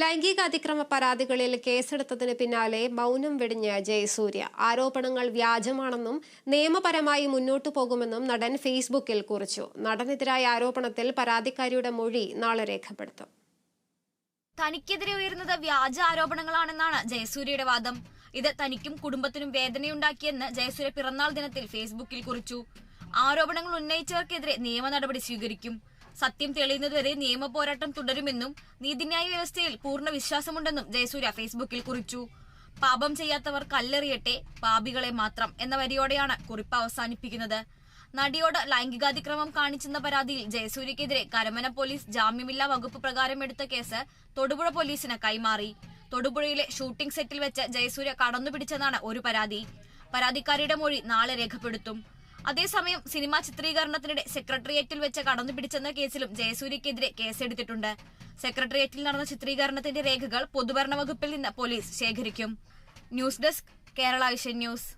ലൈംഗിക അതിക്രമ പരാതികളിൽ കേസെടുത്തതിന് പിന്നാലെ മൗനം വെടിഞ്ഞ ജയസൂര്യ. ആരോപണങ്ങൾ വ്യാജമാണെന്നും നിയമപരമായി മുന്നോട്ടു പോകുമെന്നും നടൻ ഫേസ്ബുക്കിൽ കുറിച്ചു. നടനെതിരായ ആരോപണത്തിൽ പരാതിക്കാരിയുടെ മൊഴി നാളെ രേഖപ്പെടുത്തും. തനിക്കെതിരെ ഉയരുന്നത് വ്യാജ ആരോപണങ്ങളാണെന്നാണ് ജയസൂര്യയുടെ വാദം. ഇത് തനിക്കും കുടുംബത്തിനും വേദനയുണ്ടാക്കിയെന്ന് ജയസൂര്യ പിറന്നാൾ ദിനത്തിൽ ഫേസ്ബുക്കിൽ കുറിച്ചു. ആരോപണങ്ങൾ ഉന്നയിച്ചവർക്കെതിരെ നിയമ നടപടി സ്വീകരിക്കും. സത്യം തെളിയുന്നതുവരെ നിയമ പോരാട്ടം തുടരുമെന്നും നീതിന്യായ വ്യവസ്ഥയിൽ പൂർണ വിശ്വാസമുണ്ടെന്നും ജയസൂര്യ ഫേസ്ബുക്കിൽ കുറിച്ചു. പാപം ചെയ്യാത്തവർ കല്ലെറിയട്ടെ പാപികളെ മാത്രം എന്ന വരിയോടെയാണ് കുറിപ്പ് അവസാനിപ്പിക്കുന്നത്. നടിയോട് ലൈംഗികാതിക്രമം കാണിച്ചെന്ന പരാതിയിൽ ജയസൂര്യക്കെതിരെ കരമന പോലീസ് ജാമ്യമില്ലാ വകുപ്പ് പ്രകാരം എടുത്ത കേസ് തൊടുപുഴ പോലീസിന് കൈമാറി. തൊടുപുഴയിലെ ഷൂട്ടിംഗ് സെറ്റിൽ വെച്ച് ജയസൂര്യ കടന്നുപിടിച്ചെന്നാണ് ഒരു പരാതി. പരാതിക്കാരിയുടെ മൊഴി നാളെ രേഖപ്പെടുത്തും. അതേസമയം സിനിമാ ചിത്രീകരണത്തിനിടെ സെക്രട്ടേറിയറ്റിൽ വെച്ച് കടന്നു പിടിച്ചെന്ന കേസിലും ജയസൂര്യക്കെതിരെ കേസെടുത്തിട്ടുണ്ട്. സെക്രട്ടേറിയറ്റിൽ നടന്ന ചിത്രീകരണത്തിന്റെ രേഖകൾ പൊതുഭരണ വകുപ്പിൽ നിന്ന് പോലീസ് ശേഖരിക്കും. News desk Kerala vision news.